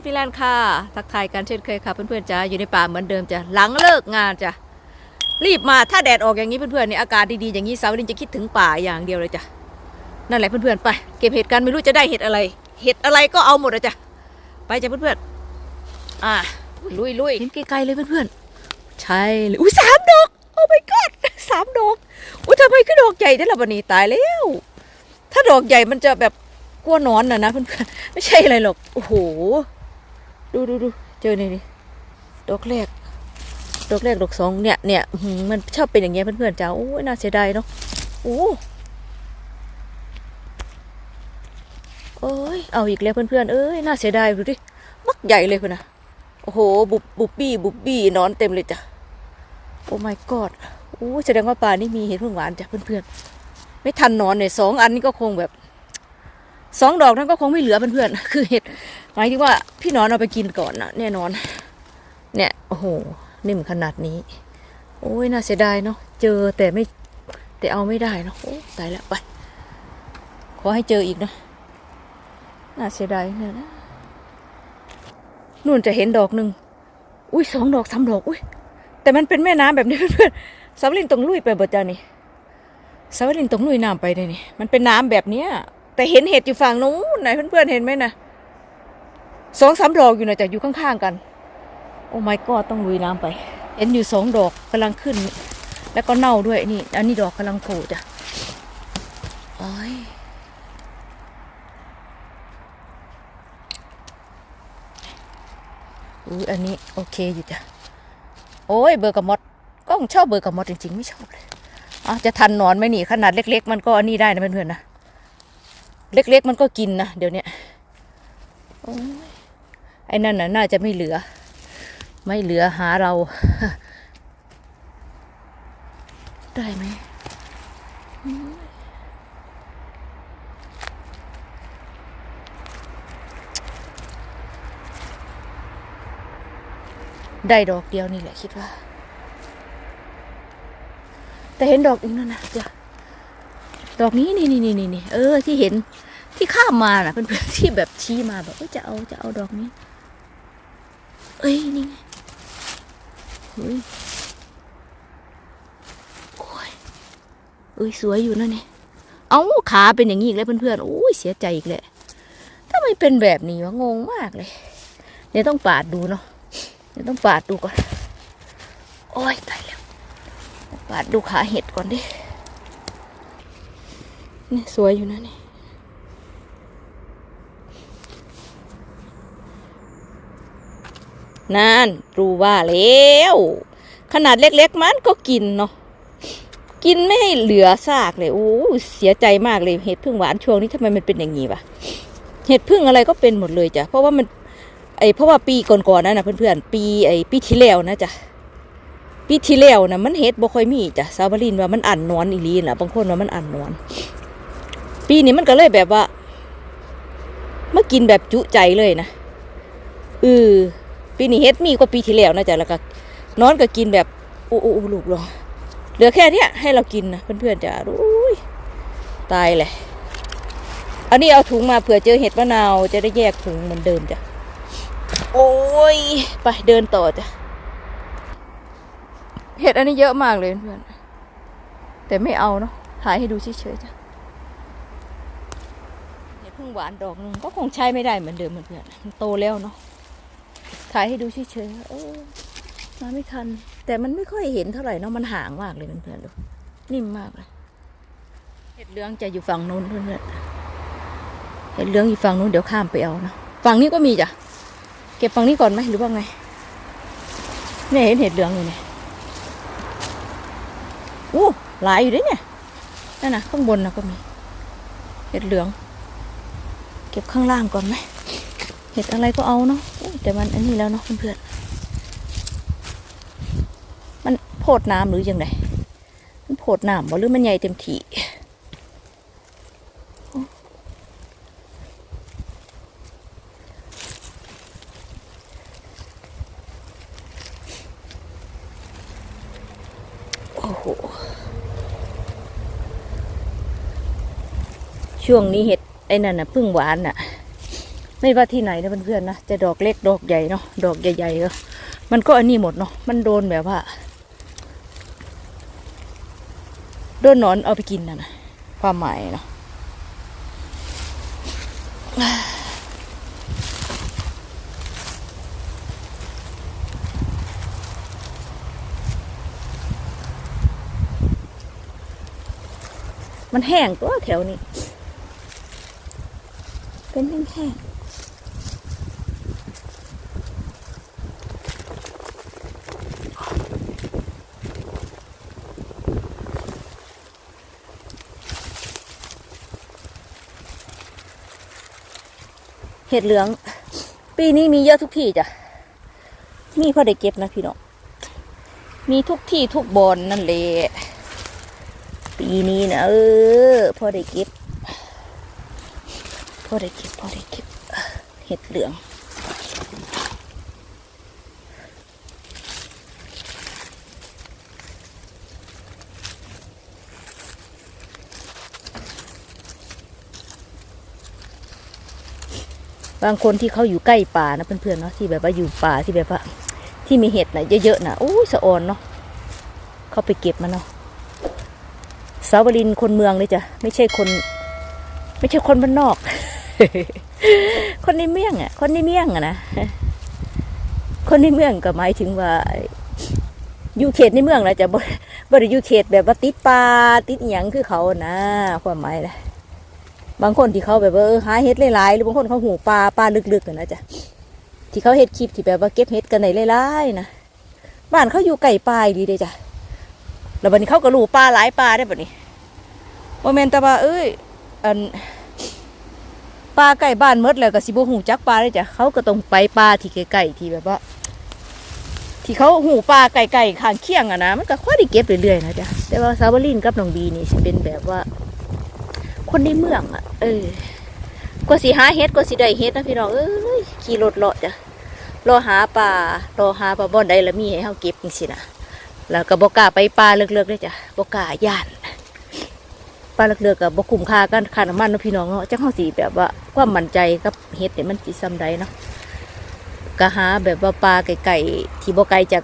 นฟิแลนด์ค่ะ ทักทายกันเช่นเคยค่ะเพื่อนๆจ้าอยู่ในป่าเหมือนเดิมจ้ะหลังเลิกงานจ้ะรีบมาถ้าแดดออกอย่างนี้เพื่อนๆเนี่ยอากาศดีๆอย่างนี้สาวลินจะคิดถึงป่าอย่างเดียวเลยจ้ะนั่นแหละเพื่อนๆไป เก็บเห็ดกันไม่รู้จะได้เห็ดอะไร เห็ดอะไรก็เอาหมดอะจ้ะไปจ้ะเพื่อนๆอะลุยลุยเห็นไกลๆเลยเพื่อนๆใช่เลยอุ้ยสามดอกโอ้ my god สามดอกอุ้ยทำไมขึ้นดอกใหญ่ได้ละวันนี้ตายแล้ว ถ้าดอกใหญ่มันจะแบบกลัวนอนน่ะนะเพื่อนๆไม่ใช่อะไรหรอก โอ้โห ดูดูดูเจอนี่ดิดอกแรก ดอกแรกดอกสองเนี่ยเนี่ยมันชอบเป็นอย่างเงี้ยเพื่อนๆจ้าโอ้ยน่าเสียดายเนาะโอ้โอ้ยเอาอีกแล้วเพื่อนๆเอ้ยน่าเสียดายดูดิมักใหญ่เลยเพื่อนนะโอ้โหบุบบุบบี้บุบบี้นอนเต็มเลยจ้ะโอ้ my god โอ้แสดงว่าป่านี่มีเห็ดเพิ่งหวานจ้ะเพื่อนๆไม่ทันนอนเนี่ยสองอันนี้ก็คงแบบสองดอกนั้นก็คงไม่เหลือเพื่อนๆคือเห็ด หมายถึงว่าพี่นอนเอาไปกินก่อนนะแน่นอน เนี่ยโอ้โหนิ่มขนาดนี้ โอ้ยน่าเสียดายเนาะเจอแต่ไม่แต่เอาไม่ได้เนาะโอ้ตายแล้วไป ขอให้เจออีกนะน่าเสียดายเนี่ยนะนู่นจะเห็นดอกหนึ่งอุ้ยสองดอกสามดอกอุ้ยแต่มันเป็นแม่น้ำแบบนี้เพื่อนๆสาวลินตรงลุยไปบ่จ้านี่สาวลินตรงลุยน้ำไปเลยนี่มันเป็นน้ำแบบเนี้ยแต่เห็นเห็ดอยู่ฝั่งนู้นไหนเพื่อนๆเห็นไหมนะ สองสามดอกอยู่นะจะอยู่ข้างๆกัน โอ้ my god ต้องลุยน้ำไป เห็นอยู่สองดอกกำลังขึ้น แล้วก็เน่าด้วยนี่ อันนี้ดอกกำลังโผล่จ้ะโอ้ยอุ้ยอันนี้โอเคอยู่จ้ะโอ้ยเบอร์กับมดก็ชอบเบอร์กับมดจริงๆไม่ชอบเลยอจะทันนอนไหมนี่ขนาดเล็ก ๆ มันก็อันนี้ได้นะเพื่อนๆนะเล็ก ๆ มันก็กินนะเดี๋ยวเนี้ยโอ้ย ไอ้นั่นน่ะน่าจะไม่เหลือ ไม่เหลือหาเรา ได้ไหมได้ดอกเดียวนี่แหละคิดว่า แต่เห็นดอกอีกนั่นนะจ้ะดอกนี้นี่นี่นี่นี่เออที่เห็นที่ข้ามมาน่ะเพื่อนๆที่แบบชี้มาแบบจะเอาจะเอาดอกนี้ เอ้ย นี่ไงเฮ้ยโอ้ยเอ้ย สวยอยู่นะเนี่ย เอาขาเป็นอย่างนี้อีกแล้วเพื่อนๆ โอ้ย เสียใจอีกแหละทำไมเป็นแบบนี้วะ งงมากเลย เดี๋ยวต้องปาดดูเนาะ เดี๋ยวต้องปาดดูก่อน โอ้ย ตายแล้ว ปาดดูขาเห็ดก่อนดิ นี่สวยอยู่นะเนี่ย นั่นรู้ว่าแล้ว ขนาดเล็กๆมันก็กินเนาะกินไม่ให้เหลือซากเลยโอ้เสียใจมากเลยเห็ดพึ่งหวานช่วงนี้ทำไมมันเป็นอย่างนี้วะเห็ดพึ่งอะไรก็เป็นหมดเลยจ้ะเพราะว่ามันไอเพราะว่าปีก่อนๆนั่นนะเพื่อนๆปีไอปีที่แล้วนะจ้ะปีที่แล้วนะมันเห็ดบ่ค่อยมีจ้ะซาบารินว่ามันอ่านนอนอีลีนะบางคนว่ามันอ่านนอน ปีนี้มันก็เลยแบบว่ามากินแบบจุใจเลยนะเออ ปีนี้เฮ็ดมีกว่าปีที่แล้วนะจ๊ะแล้วก็นอนก็กินแบบอู้อู้ลูกลงเหลือแค่เนี้ยให้เรากินนะเพื่อนๆจ้ะอุ้ยตายเลยอันนี้เอาถุงมาเผื่อเจอเห็ดมะนาวจะได้แยกถุงเหมือนเดิมจ้ะโอ้ยไปเดินต่อจ้ะเห็ดอันนี้เยอะมากเลยเพื่อนแต่ไม่เอาเนาะถ่ายให้ดูเฉยๆจ้ะเห็ดพึ่งหวานดอกหนึงก็คงใช้ไม่ได้เหมือนเดิมเพื่อนมันโตแล้วเนาะ ถ่ายให้ดูเฉยๆเออมาไม่ทัน แต่มันไม่ค่อยเห็นเท่าไหร่เนาะมันห่างมากเลยเพื่อนๆดูนิ่มมากเลยเห็ดเหลืองจะอยู่ฝั่งนู้นเพื่อนๆเห็ดเหลืองอยู่ฝั่งนู้นเดี๋ยวข้ามไปเอานะฝั่งนี้ก็มีจ้ะเก็บฝั่งนี้ก่อนไหมหรือว่าไงเนี่ยเห็นเห็ดเหลืองอยู่เนี่ยอู้หลายอยู่ด้วยเนี่ยนั่นนะข้างบนนะก็มี เห็ดเหลือง เก็บข้างล่างก่อนไหมเห็ดอะไรก็เอาเนาะ แต่มันอันนี้แล้วเนาะเพื่อนๆมันโพดน้ำหรือยังไงมันโพดน้ำบ่หรือมันใหญ่เต็มที่โอ้โหช่วงนี้เห็ดไอ้นั่นน่ะพึ่งหวานน่ะ ไม่ว่าที่ไหนนะเพื่อนๆนะจะดอกเล็กดอกใหญ่เนาะดอกใหญ่ๆก็มันก็อันนี้หมดเนาะมันโดนแบบว่าโดนหนอนเอาไปกินนะนะความหมายเนาะมันแห้งตัวแถวนี้ เป็นแห้งๆ เห็ดเหลือง ปีนี้มีเยอะทุกที่จ้ะมีพ่อได้เก็บนะพี่น้องมีทุกที่ทุกบอนนั่นแหละปีนี้นะเออพ่อได้เก็บพ่อได้เก็บพ่อได้เก็บเห็ดเหลือง บางคนที่เขาอยู่ใกล้ป่านะเพื่อนๆเนาะที่แบบว่าอยู่ป่าที่แบบว่าที่มีเห็ดนะเยอะๆนะโอ้ยสะออนเนาะเขาไปเก็บมาเนาะสาวรินคนเมืองเลยจ้ะไม่ใช่คน ไม่ใช่คนบ้านนอก คนในเมืองอะ คนในเมืองอะนะคนในเมืองก็หมายถึงว่าอยู่เขตในเมืองแหละจะบ่บ่ได้อยู่เขตแบบว่าติดป่าติดหยังคือเขานะความหมายนะ บางคนที่เขาแบบว่าเออหาเห็ดหลายๆหรือบางคนเขาหูปลาปลาลึกๆกันนะจ๊ะที่เขาเห็ดคลิปที่แบบว่าเก็บเห็ดกันในหลายๆนะบ้านเขาอยู่ไก่ปลายดีเด้จ้ะแล้วบัดนี้เขาก็รู้ปลาหลายปลาได้บัดนี้โมเมนต์แต่ว่าเอ้ยอันปลาไก่บ้านมดแล้วก็สิบหูจักปลาเลยจ้ะเขาก็ต้องไปปลาที่ไกลๆที่แบบว่า ที่เขาหูปลาไก่ๆข้างเคียงอะนะมันก็ค่อยได้เก็บเรื่อยๆนะจ๊ะแต่ว่าซาวาลินกับน้องบีนี่เป็นแบบว่า คนในเมืองอะ เออก็สิหาเฮ็ดก็สิได้เฮ็ดนะพี่น้องเอ้ยขี่รถเลาะจ้ะรอหาปลารอหาปลาบ่อนใดละมีให้เฮาเก็บจังซี่นะแล้วก็บ่กล้าไปปลาเลิกๆเลยจ้ะบ่กล้าย่านปลาเลือกๆกับบคุ้มค่ากันค่าน้ำมันนะพี่น้องเนาะจังเฮาสิแบบว่าความมั่นใจกับเฮ็ดเนี่ยมันสิซ้ำใดเนาะก็หาแบบว่าปลาไก่ๆที่บ่ไกลจาก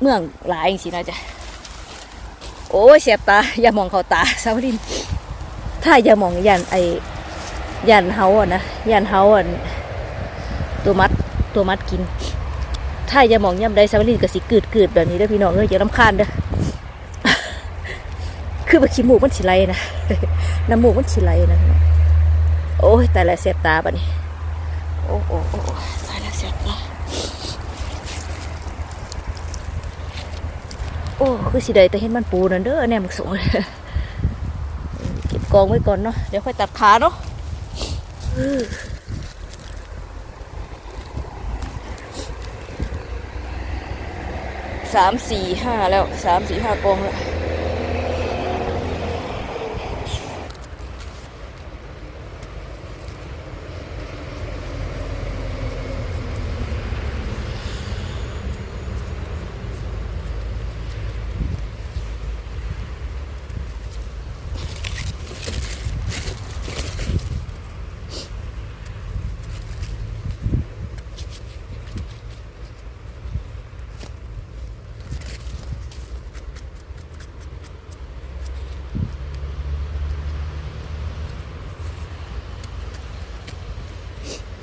เมืองหลายจังซี่นะจ๊ะโอ้ยเสียบตาอย่ามองเขาตาสาวลิน ถ้าอย่ามองยันไอยันเฮาอะนะยันเฮาอะตัวมัดตัวมัดกิน ถ้าอย่ามองย่ำใดสาวลินก็สิกืดกืดๆแบบนี้เด้อพี่น้องเอ้ยอย่าลำคาญเด้อคือว่าขี้มูกมันฉิไหลนะน้ำมูกมันฉิไหลนะพี่น้องโอ้ยตายแล้วเสียบตาบัดนี้โอ้โอ้โอ้โอ้ตายแล้วเสียบตาโอ้คือสิได้แต่เห็นมันปูนั่นเด้อแนมนสูงเกองไว้ก่อนเนาะเดี๋ยวค่อยตัดขาเนาะสามสี่ห้าแล้วสามสี่ห้ากองแล้ว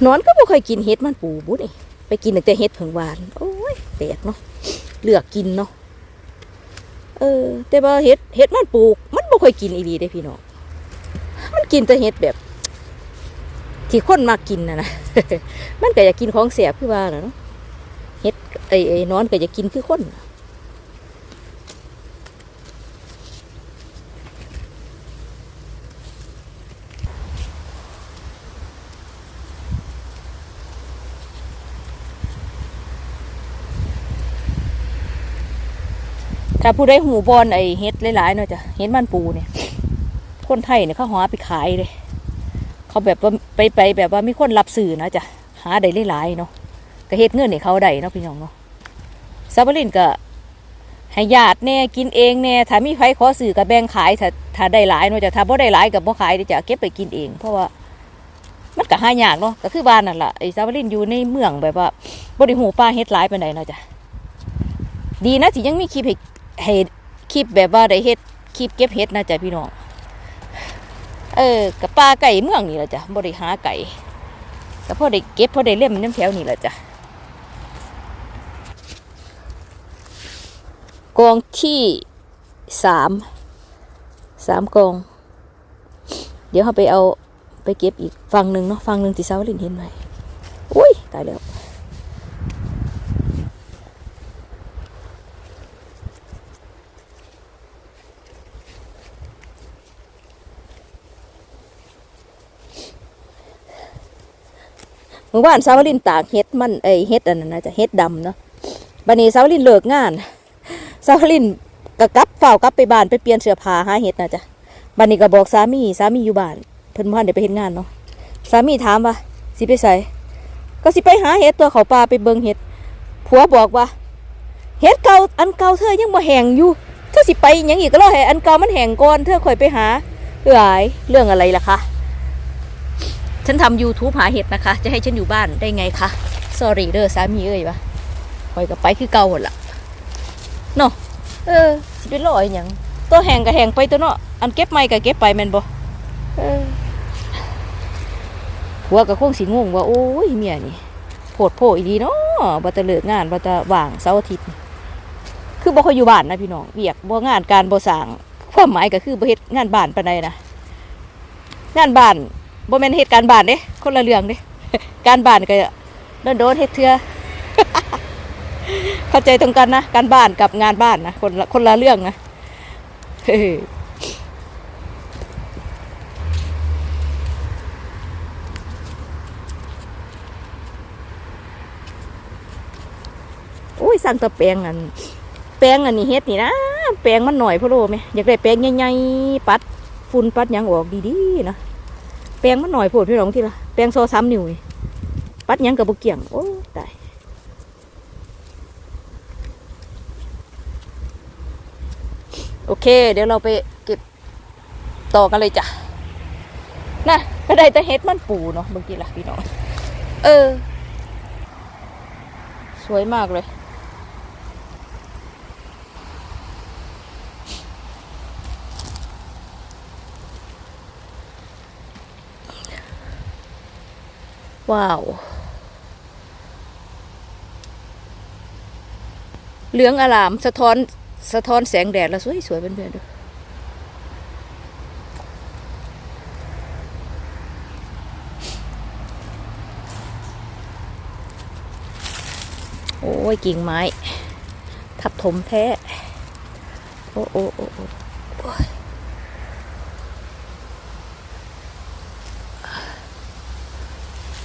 นอนก็บ่เคยกินเห็ดมันปูบุ้นี่ไปกินแต่เห็ดเผิงหวาน โอ้ยแปลกเนาะเลือกกินเนาะเออ แต่ว่าเห็ดเห็ดมันปลูก มันบ่เคยกินอีดีได้พี่น้องมันกินแต่เห็ดแบบ ที่คนมากินนะนะมันก็อยากกินของแสบคือว่าเนาะเห็ดไอ้ไอ้นอนก็อยากกินคือคน ถ้าผู้ได้หูบอลไอเห็ดหลายๆเนาะจ้ะเห็ดมันปูเนี่ยคนไทยเนี่ยเขาหาไปขายเลย เขาแบบว่าไปไปแบบว่ามีคนรับสื่อนะจ้ะหาได้หลายๆเนาะก็เฮ็ดเงินให้เขาได้เนาะพี่น้องเนาะซาบลินก็ให้ญาติแน่กินเองแน่ถ้ามีใครขอสื่อก็แบ่งขายถ้าถ้าได้หลายเนาะจ้ะถ้าบ่ได้หลายก็บ่ขายเด้อจ้ะเก็บไปกินเอง เพราะว่ามันก็หายากเนาะก็คือบ้านนั่นล่ะไอ้สาวลินอยู่ในเมืองแบบว่าบ่ได้หูปลาเฮ็ดหลายปานเนาะจ้ะดีนะที่ยังมีคลิปให้ ให้คลิปแบบว่าได้เฮ็ดคลิปเก็บเฮ็ดนะจ้ะพี่น้องเออกับปลาไก่เมืองนี่แหละจ้ะบ่ได้หาไก่ก็พอได้เก็บพอได้เล่มน้ำแถวนี่แหละจ้ะกองที่สามสามกอง เดี๋ยวเราไปเอาไปเก็บอีกฝั่งหนึ่งเนาะฝั่งหนึ่งที่สาลินเห็นไหมอุ้ยตายแล้ว เมื่อวานสาวลินตากเฮ็ดมันเอ้เฮ็ดอันนั้นนะจะเฮ็ดดำเนาะบัดนี้สาวลินเลิกงานสาวลินก็กลับเฝ้ากลับไปบ้านไปเปลี่ยนเสื้อผ้าหาเฮ็ดนะจ๊ะบัดนี้ก็บอกสามีสามีอยู่บ้านเพิ่นบ่ทันได้ไปเฮ็ดงานเนาะสามีถามว่าสิไปไสก็สิไปหาเฮ็ดตัวเขาป่าไปเบิ่งเฮ็ดผัวบอกว่าเฮ็ดเก่าอันเก่าเธอยังบ่แห้งอยู่เธอสิไปยังอีกก็รอให้อันเก่ามันแห้งก่อนเธอค่อยไปหาเอ้ยเรื่องอะไรล่ะคะ ฉันทำ YouTube หาเห็ดนะคะ จะให้ฉันอยู่บ้านได้ไงคะ sorry เด้อสามีเอ้ยวะคอยกับไปคือเก่าหมดละเนาะเออสิเป็นรอยหยังตัวแหงกับแหงไปตัวเนาะอันเก็บไม่กับเก็บไปแมนบ่เออหัวกับคงสิงงว่าโอ้ยเมียนี่โผดโผอีดีเนาะบ่จะเลิกงานบ่จะว่างเสาร์อาทิตย์คือบ่ค่อยอยู่บ้านนะพี่น้องเวียกบ่งานการบ่สร้างความหมายก็คือบ่เฮ็ดงานบ้านปานใดนะงานบ้าน บ่แม่นเหตุการณ์บานเด้คนละเรื่องเด้การบานก็โดนโดนเฮ็ดเทื่อเข้าใจตรงกันนะการบ้านกับงานบ้านนะคนละคนละเรื่องนะเฮ้ยโอ้ยสั่งแตะแปงอันแปงอันนี้เฮ็ดนี่นะแปงมันหน่อยพ่อโลไหมอยากได้แปงใหญ่ๆปัดฝุ่นปัดยังออกดีๆนะ แปลงมันหน่อยโพดพี่น้องทีละแปลงโซซ้ำนิ้วนี่ปัดยังกับบุเกี่ยงโอ้ตายโอเค เดี๋ยวเราไปเก็บต่อกันเลยจ้ะน่ะก็ได้แต่เฮ็ดมันปูเนาะเมื่อกี้ล่ะพี่น้องเออ สวยมากเลย ว้าว เหลืองอลามสะท้อนสะท้อนแสงแดดแล้วสวยสวยๆเพื่อนๆดูโอ้ยกิ่งไม้ ทับถมแท้ โอ้โอ้โอ้โอ้โอ้ย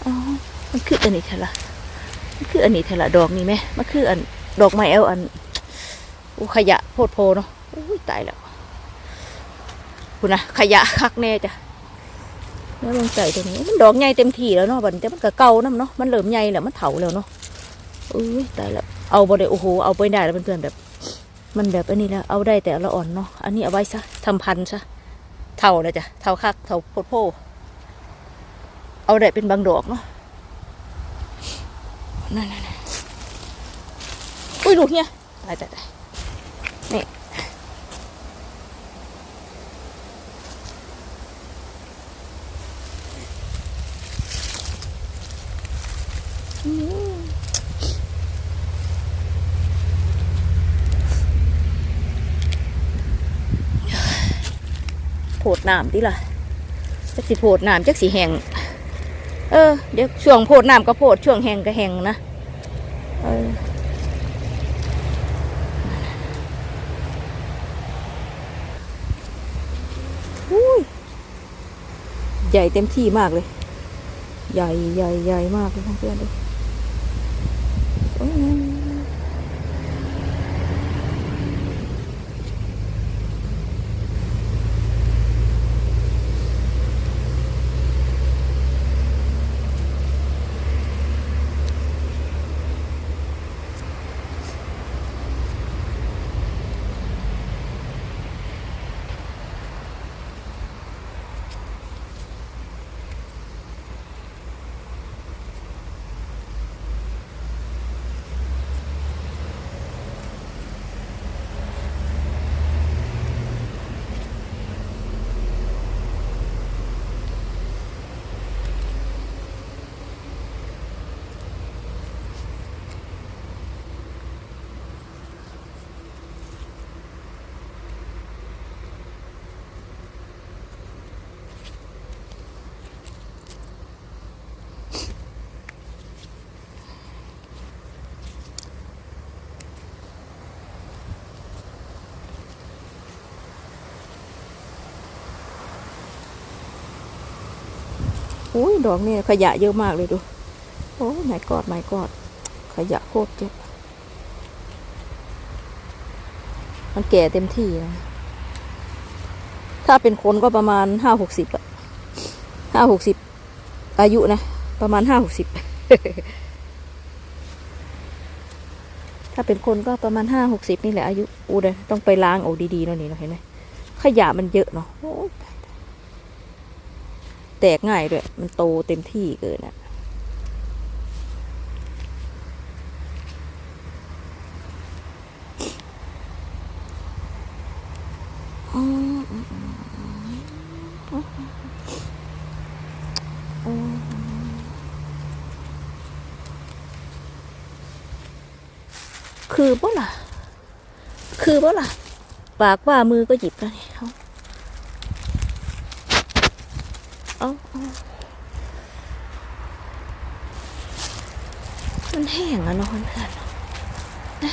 อ๋อ มัน คืออันนี้เถอะละมันคืออันนี้เถอะละดอกนี่ไหมมันคืออันดอกไม้เอลอันอู้ขยะโพดโพเนาะอุ้ยตายแล้วคุณนะขยะคักแน่จ้ะแล้วลงใส่ตรงนี้มันดอกใหญ่เต็มที่แล้วเนาะบัดนแต่มันก็เก่าน้ำเนาะมันเริ่มใหญ่แล้วมันเถาแล้วเนาะอุ้ยตายแล้วเอาบ่ได้โอ้โหเอาไปได้แล้วเพื่อนๆแบบ มันแบบอันนี้แล้วเอาได้แต่ละอ่อนเนาะอันนี้เอาไว้ซะทำพันธุ์ซะเถาแล้วจ้ะเถาคักเถาโพดโพเอาได้เป็นบางดอกเนาะ นั่นอุ้ยลูกเนี่ยตายตายตายนี่โผดน้ำดิล่ะจักสิโผดน้ำจักสีแห้ง เออเดี๋ยวช่วงโพดน้ำก็โพดช่วงแห้งก็แห้งนะเอออุ้ยใหญ่เต็มที่มากเลย ใหญ่ใหญ่ใหญ่มากเลยเพื่อนเลย อุ้ยดอกนี่ขยะเยอะมากเลยดู โอ้ไม่กอดไม่กอด ขยะโคตรเยอะมันแก่เต็มที่นะ ถ้าเป็นคนก็ประมาณห้าหกสิบอะห้าหกสิบอายุนะ ประมาณห้าหกสิบถ้าเป็นคนก็ประมาณห้าหกสิบนี่แหละอายุอูเลยต้องไปล้างออกดีๆเนาะนี่เนาะเห็นไหมขยะมันเยอะเนาะโอ้ยตายตาย แตกง่ายด้วย มันโตเต็มที่เกินอะคือบ่ล่ะ คือบ่ล่ะ ปากว่ามือก็หยิบแล้วนี่เอา เอามันแห้งอะเนาะเพื่อนนะ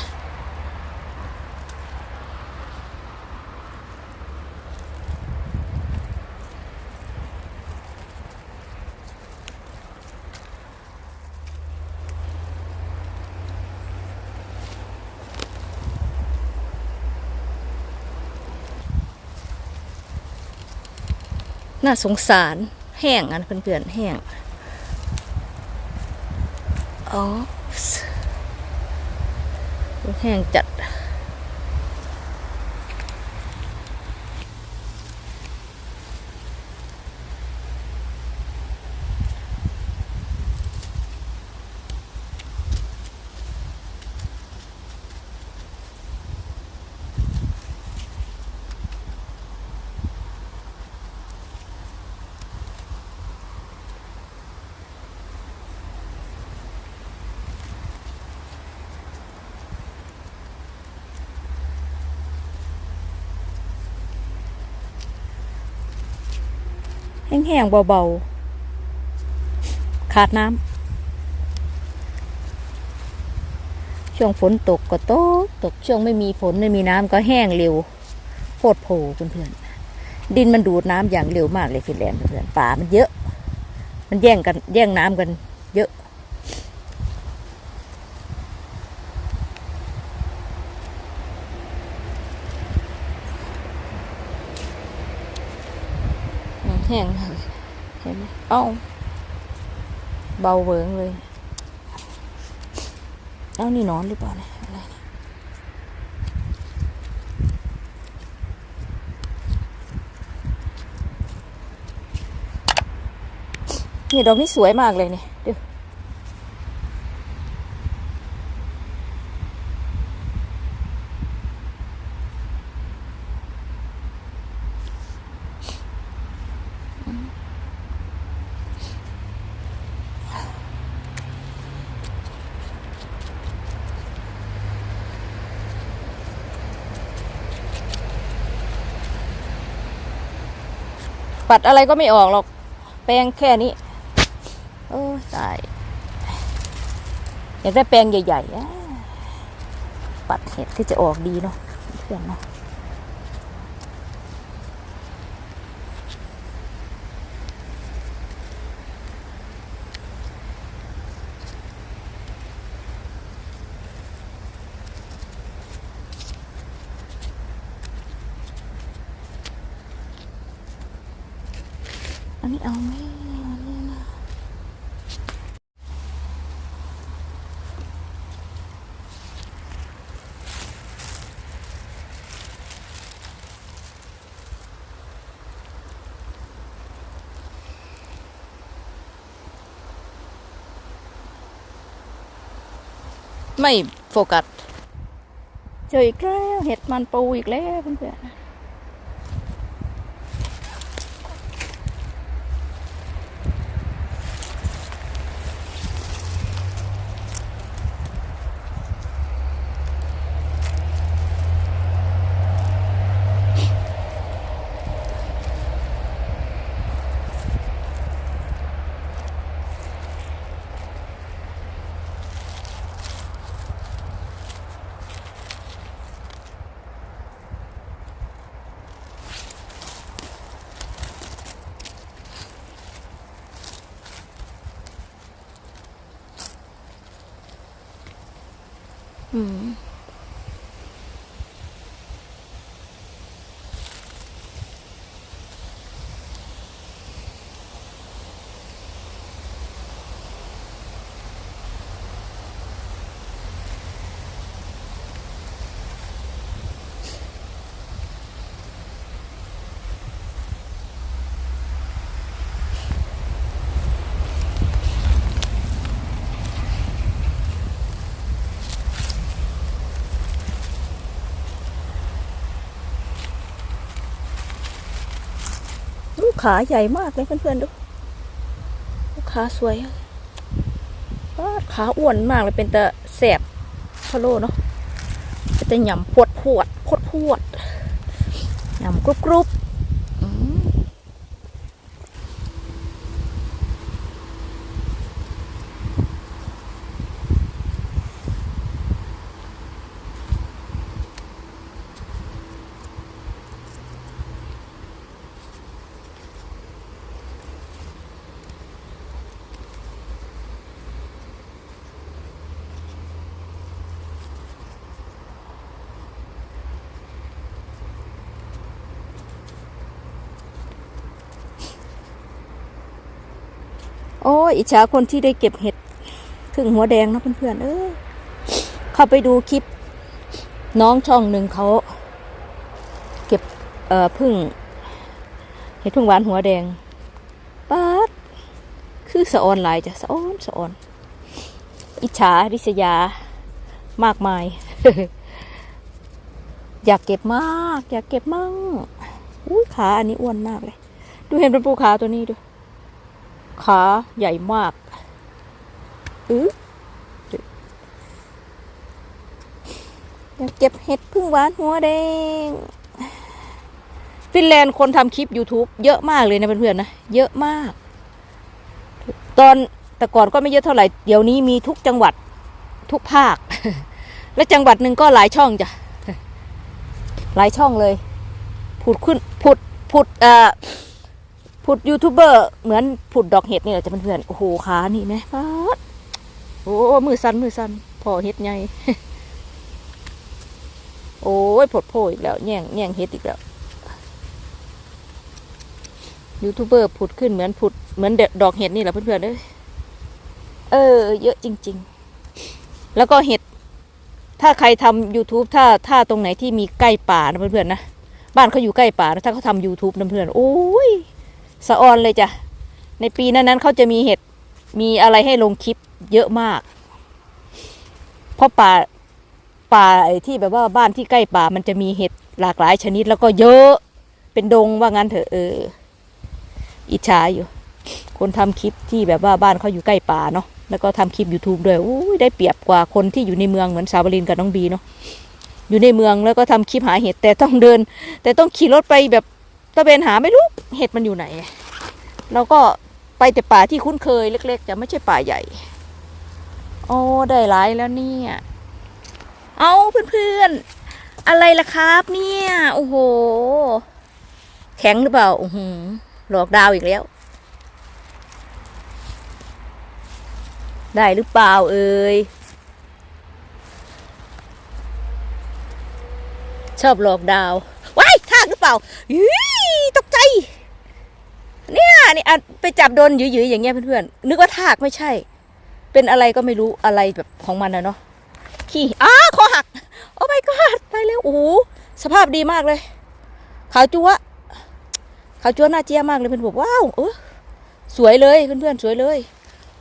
น่าสงสาร แห้งอันเพื่อนๆแห้งอ๋อแห้งจัด แห้งๆเบาๆ ขาดน้ำช่วงฝนตกก็ตกตกช่วงไม่มีฝนไม่มีน้ำก็แห้งเร็วโคตรโผล่เพื่อนๆดินมันดูดน้ำอย่างเร็วมากเลยฟินแลนด์เพื่อนๆป่ามันเยอะ มันแย่งกันแย่งน้ำกัน เยอะแห้ง เห็นไหมอ้าเบาเวิงเลยเอ้านี่นอนหรือเปล่าเนี่ยอะไรเนี่ยนี่ดอกนี้สวยมากเลยเนี่ยดู ปัดอะไรก็ไม่ออกหรอก แปรงแค่นี้ โอ้ตายอยากได้แปรงใหญ่ๆปัดเห็ดที่จะออกดีเนาะเพื่อนเนาะ อันนี้เอาไหมอันนี้นะ ไม่โฟกัส เจออีกแล้วเห็ดมันปูอีกแล้วเพื่อนๆ ขาใหญ่มากเลยเพื่อนๆดูลูขาสวยขาอ้วนมากเลยเป็นแต่แสบพะโล่เนาะเป็นแต่หยำปวดพวดพวดพวดหย่ำกรุบกรุบ ยอิจฉาคนที่ได้เก็บเห็ด ถึงหัวแดงนะเพื่อนๆเออเข้าไปดูคลิป น้องช่องหนึ่งเขา เก็บเอ่อพึ่ง เห็ดพึ่งหวานหัวแดงป๊าดคือสะออนหลายจ้ะสะออนสะออน อิจฉาริษยามากมาย อยากเก็บมาก อยากเก็บมั่งอุ้ยขาอันนี้อ้วนมากเลย ดูเห็นเป็นปูขาตัวนี้ดู ขาใหญ่มากอืออยากเก็บเห็ดพึ่งหวานหัวแดงฟินแลนด์คนทำคลิป YouTube เยอะมากเลยนะเพื่อนๆนะ เยอะมาก ตอนแต่ก่อนก็ไม่เยอะเท่าไหร่ เดี๋ยวนี้มีทุกจังหวัดทุกภาค และจังหวัดหนึ่งก็หลายช่องจ้ะ หลายช่องเลย ผุดขึ้นผุดผุดเอ่อ ผุดยูทูบเบอร์เหมือนผุดดอกเห็ดนี่แหละจะเพื่อนๆโอ้โหขานี่ไหมป๊าดโอ้มือสั่นมือสั่นพอเห็ดไงโอ้ยผดโพอีกแล้วแย่งแย่งเห็ดอีกแล้วยูทูบเบอร์ผุดขึ้นเหมือนผุดเหมือนดอกเห็ดนี่แหละเพื่อนๆเอ้ยเออ เยอะจริง ๆ แล้วก็เห็ด ถ้าใครทำ YouTube ถ้าถ้าตรงไหนที่มีใกล้ป่านะเพื่อนๆนะ บ้านเขาอยู่ใกล้ป่านะถ้าเขาทำ YouTube นะเพื่อนโอ้ย สะออนเลยจ้ะ ในปีนั้นนั้นเขาจะมีเห็ด มีอะไรให้ลงคลิปเยอะมาก เพราะป่า ป่าที่แบบว่าบ้านที่ใกล้ป่ามันจะมีเห็ดหลากหลายชนิดแล้วก็เยอะ เป็นดงว่างั้นเถอะเออ อิจฉาอยู่ คนทำคลิปที่แบบว่าบ้านเขาอยู่ใกล้ป่าเนาะ แล้วก็ทำคลิป YouTube ด้วยอู้ยได้เปรียบกว่าคนที่อยู่ในเมืองเหมือนสาวลินกับน้องบีเนาะ อยู่ในเมืองแล้วก็ทำคลิปหาเห็ดแต่ต้องเดิน แต่ต้องขี่รถไปแบบ ตะเวนหาไม่รู้เห็ดมันอยู่ไหน เราก็ไปแต่ป่าที่คุ้นเคยเล็ก ๆ จะไม่ใช่ป่าใหญ่ โอ้ได้หลายแล้วเนี่ย เอาเพื่อนๆ อะไรล่ะครับ เนี่ย โอ้โห แข็งหรือเปล่าอือหลอกดาวอีกแล้ว ได้หรือเปล่าเอ่ยชอบหลอกดาวว้ายทากหรือเปล่ายี นี่ไปจับโดนหยืยๆอย่างเงี้ยเพื่อนๆนึกว่าทากไม่ใช่ เป็นอะไรก็ไม่รู้อะไรแบบของมันนะเนาะขี้อ้าคอหักโอ้ my god ตายแล้วโอ้สภาพดีมากเลยขาวจั๊วขาวจั๊วหน้าเจี๊ยมากเลยเพื่อนบอกว้าวเออสวยเลยเพื่อนๆสวยเลย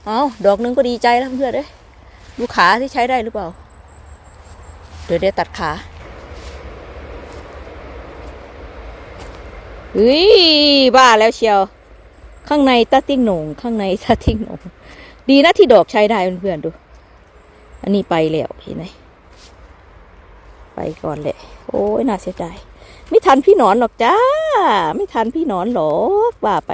เอาดอกหนึงก็ดีใจแล้วเพื่อนเอ้ยดูขาที่ใช้ได้หรือเปล่า เดี๋ยวเดี๋ยวตัดขาเฮ้ยบ้าแล้วเชียว ข้างในตาติ้งโหนงข้างในตาติ้งโหนงดีนะที่ดอกใช้ได้เพื่อนๆดู อันนี้ไปแล้วเห็นไหมไปก่อนแหละโอ้ยน่าเสียดายไม่ทันพี่หนอนหรอกจ้า ไม่ทันพี่หนอนหรอกว่าไป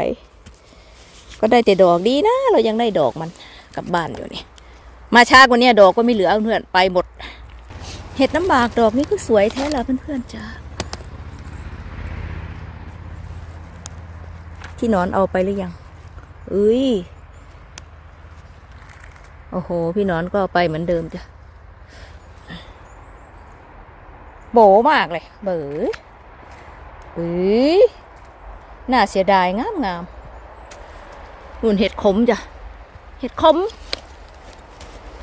ก็ได้แต่ดอกดีนะ เรายังได้ดอกมันกลับบ้านอยู่นี่มาช้ากว่านี้ดอกก็ไม่เหลือเพื่อนไปหมด เห็ดน้ำบากดอกนี้ก็สวยแท้ละเพื่อนๆจ้า พี่นอนเอาไปหรือยังเอ้ยโอ้โห พี่นอนก็เอาไปเหมือนเดิมจ้ะโบมากเลย เบ๋อเฮ้ยน่าเสียดายงามงามนุ่นเห็ดขมจ้ะ เห็ดขม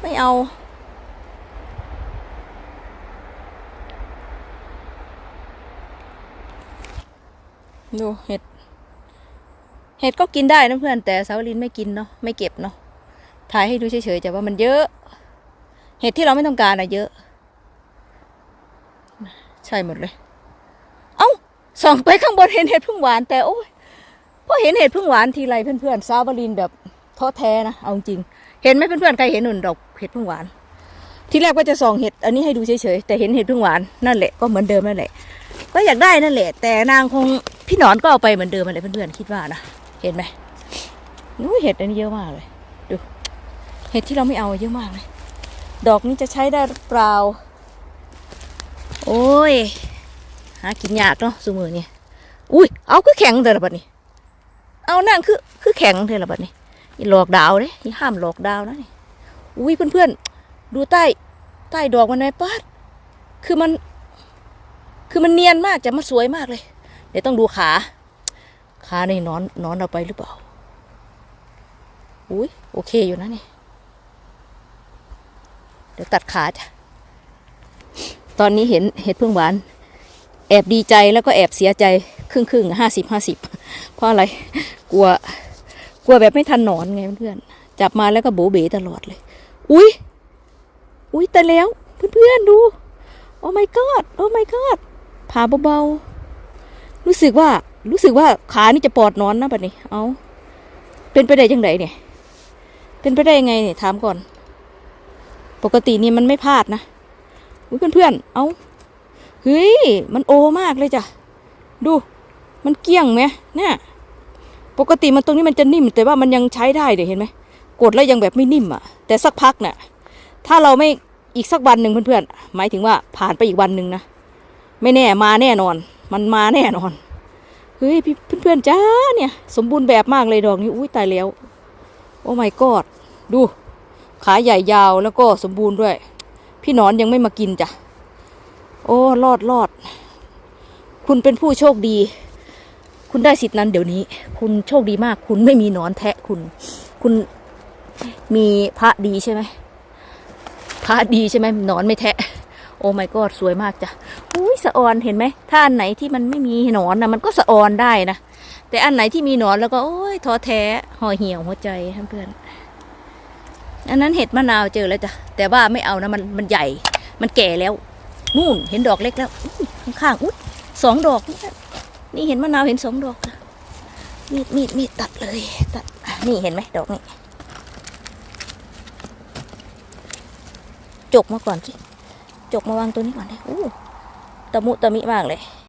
ไม่เอา ดูเห็ด ห็ดก็กินได้นะเพื่อนแต่สาวลินไม่กินเนาะไม่เก็บเนาะถ่ายให้ดูเฉยๆแต่ว่ามันเยอะ เห็ดที่เราไม่ต้องการอะเยอะ ใช่หมดเลย เอ้าส่องไปข้างบนเห็นเห็ดพึ่งหวาน แต่โอ้ยพอเห็นเห็ดพึ่งหวานทีไรเพื่อนๆสาวลินแบบท้อแท้นะเอาจริง เห็นไหมเพื่อนๆใครเห็นหนุนดอกเห็ดพึ่งหวาน ที่แรกว่าจะส่องเห็ดอันนี้ให้ดูเฉยๆแต่เห็นเห็ดพึ่งหวานนั่นแหละก็เหมือนเดิมนั่นแหละก็อยากได้นั่นแหละ แต่นางคงพี่หนอนก็เอาไปเหมือนเดิมนั่นแหละเพื่อนๆคิดว่านะ เห็นไหมนู้เห็ดอันนี้เยอะมากเลย ดู เห็ดที่เราไม่เอาเยอะมากเลย ดอกนี้จะใช้ได้หรือเปล่า โอ้ย หากินยากเนาะสมือนี่อุ้ย เอาคือแข็งเถอะละบัดนี้ เอานั่งคือคือแข็งเถอะละบัดนี้อย่าหลอกดาวเด้อย่าห้ามหลอกดาวนะนี่ อุ้ยเพื่อนๆ ดูใต้ใต้ดอกมันไหมป้าคือมัน คือมันเนียนมากจะมันสวยมากเลย เดี๋ยวต้องดูขา ขาในนอนนอนเอาไปหรือเปล่า อุ้ยโอเคอยู่นะนี่ เดี๋ยวตัดขาจ้ะ ตอนนี้เห็นเห็ดพึ่งหวาน แอบดีใจแล้วก็แอบเสียใจครึ่งครึ่งห้าสิบห้าสิบเพราะอะไร กลัว กลัวแบบไม่ทันนอนไงเพื่อนจับมาแล้วก็โบเบตลอดเลย อุ้ยอุ้ยแต่แล้วเพื่อนๆดู โอ้ my god โอ้ my god ผ่าเบาๆ รู้สึกว่า รู้สึกว่าขานี่จะปอดนอนนะบัดนี้ เอาเป็นไปได้ยังไงเนี่ย เป็นไปได้ยังไงเนี่ยถามก่อน ปกตินี่มันไม่พลาดนะอุ๊ยเพื่อนๆเอาเฮ้ย มันโอมากเลยจ้ะ ดู มันเกี้ยงไหมเนี่ย ปกติมันตรงนี้มันจะนิ่ม แต่ว่ามันยังใช้ได้เดี๋ยวเห็นไหม กดแล้วยังแบบไม่นิ่มอะ แต่สักพักเนี่ยถ้าเราไม่อีกสักวันหนึ่งเพื่อนๆ หมายถึงว่าผ่านไปอีกวันหนึ่งนะ ไม่แน่มาแน่นอน มันมาแน่นอน เฮ้ยพี่เพื่อนๆจ้าเนี่ย สมบูรณ์แบบมากเลยดอกนี้อุ้ยตายแล้ว โอ้ my god ดู ขาใหญ่ยาวแล้วก็สมบูรณ์ด้วย พี่นอนยังไม่มากินจ้ะ โอ้รอดรอด คุณเป็นผู้โชคดี คุณได้สิทธินั้นเดี๋ยวนี้ คุณโชคดีมาก คุณไม่มีนอนแทะคุณ คุณมีพระดีใช่ไหมพระดีใช่ไหมนอนไม่แทะ โอ้ my god สวยมากจ้ะอุ้ยสะออนเห็นไหมถ้าอันไหนที่มันไม่มีหนอนนะมันก็สะออนได้นะแต่อันไหนที่มีหนอนแล้วก็โอ้ยท้อแท้ห่อเหี่ยวหัวใจเพื่อนอันนั้นเห็ดมะนาวเจอแล้วจ้ะแต่ว่าไม่เอานะมันมันใหญ่ มันแก่แล้วนู่นเห็นดอกเล็กแล้วข้างๆอุ้ยสองดอกนี่เห็นมะนาวเห็นสองดอกจ้ะมีดมีดมีดตัดเลยตัดนี่เห็นไหมดอกนี้จกมาก่อนสิ จกมาวางตัวนี้ก่อนเลยอู้ตะมุตะมิมากเลย